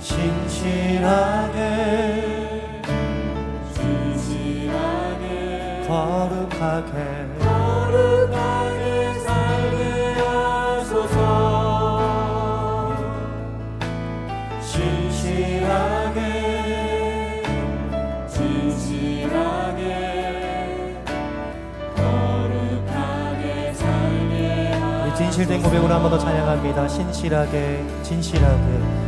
신실하게 진실하게 거룩하게. 거룩하게 살게 하소서. 신실하게 진실하게 거룩하게 살게 우리 진실된 고백으로 한 번 더 찬양합니다. 신실하게 진실하게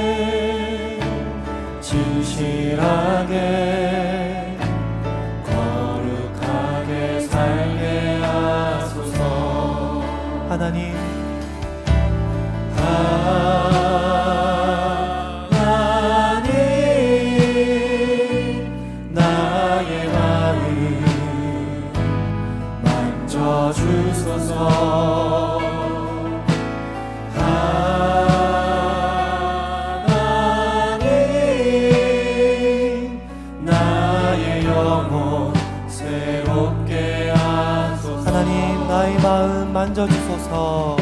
하나님 나의 마음 만져주소서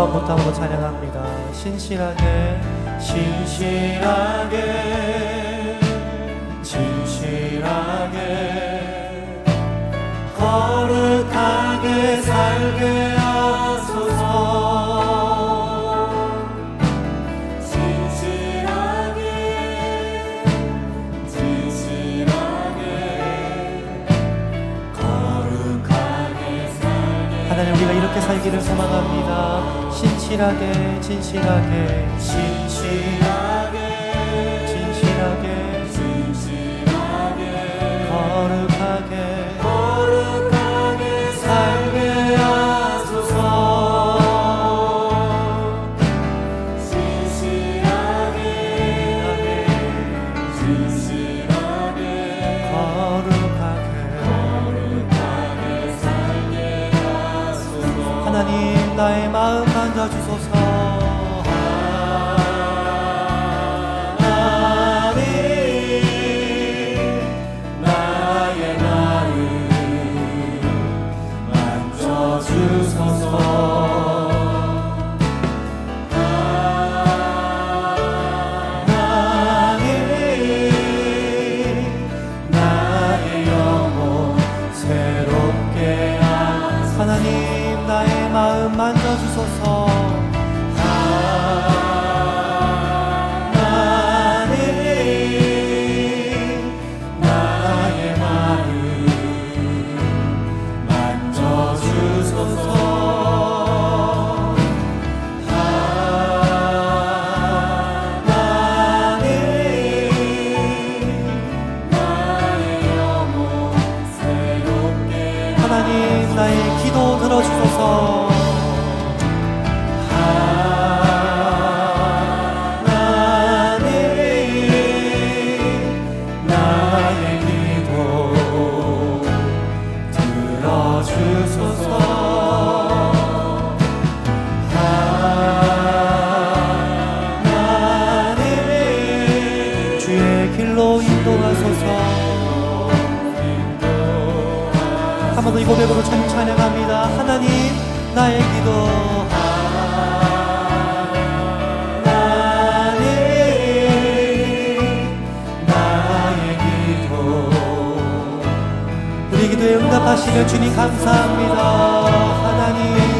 처음부터 한번 찬양합니다. 신실하게 신실하게 진실하게. 거룩하게 살게 하소서. 진실하게 진실하게. 거룩하게. 하나님 우리가 이렇게 살기를 소망합니다 진실하게 진실하게 진실하게 나의 마음 만져주소서. 만져주소서 하나님 나의 기도 들어주소서 찬양합니다. 하나님 나의 기도. 응답하시며 주님 감사합니다. 하나님.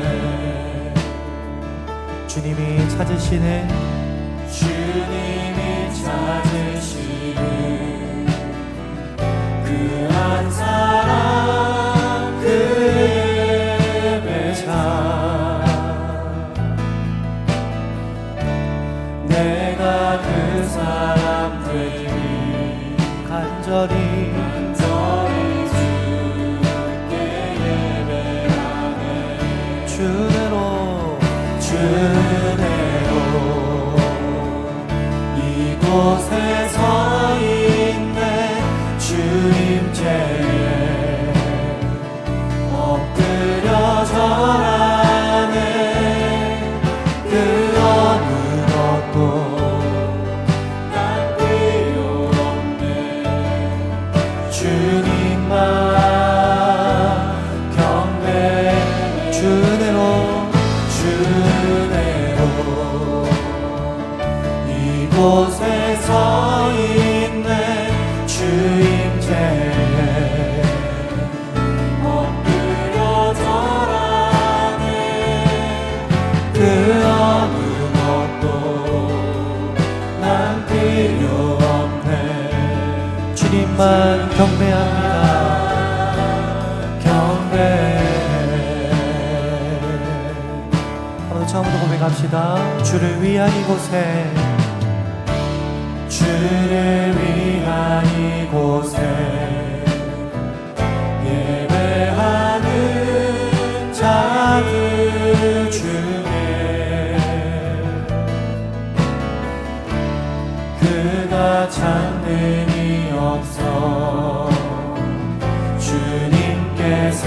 주님이 찾으시는 주님이 찾으시는 그 한 사람 곳에 주님만 경배합니다. 경배. 한번 처음부터 고백합시다. 주를 위한 이곳에 주를 위한 이곳에 주님께서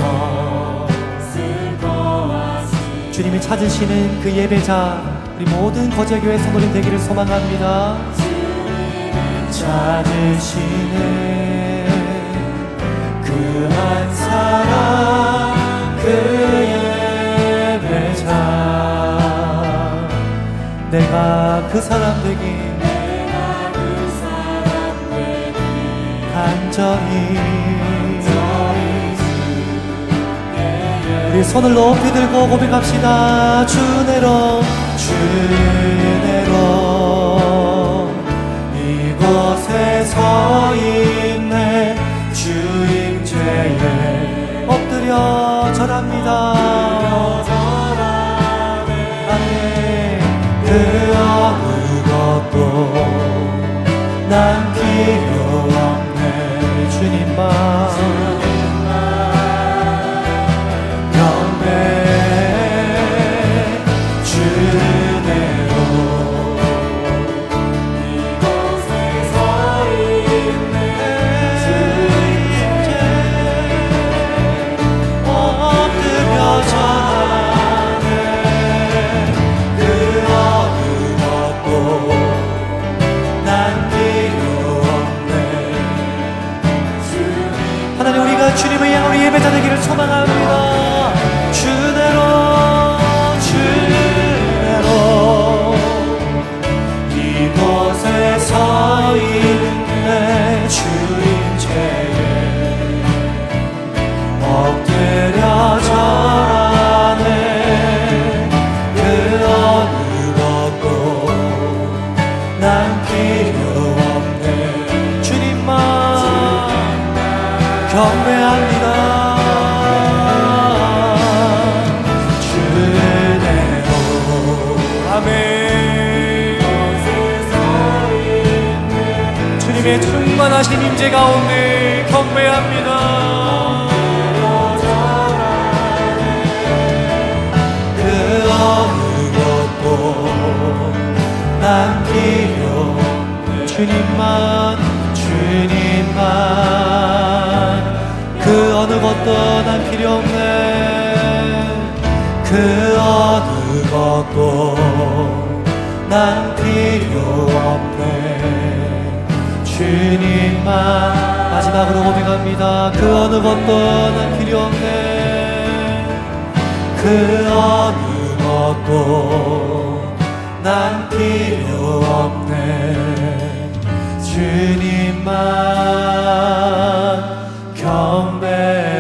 슬퍼하시 주님이 찾으시는 그 예배자 우리 모든 거제교회 성도님 되기를 소망합니다. 찾으시는 그 한 사람 그 예배자. 내가 그 사람 되기 간절히 우리 손을 높이 들고 고백합시다. 주내로 주내로. 이곳에 서 있네. 주임 죄에 엎드려 절합니다 거하신 임재 가운데 경배합니다. 그 주님만 주님만 그 어느 것도 난 필요 없네 그 어느 것도 난 주님만 마지막으로 고백합니다. 그 어느 것도 난 필요 없네. 그 어느 것도 난 필요 없네. 주님만 경배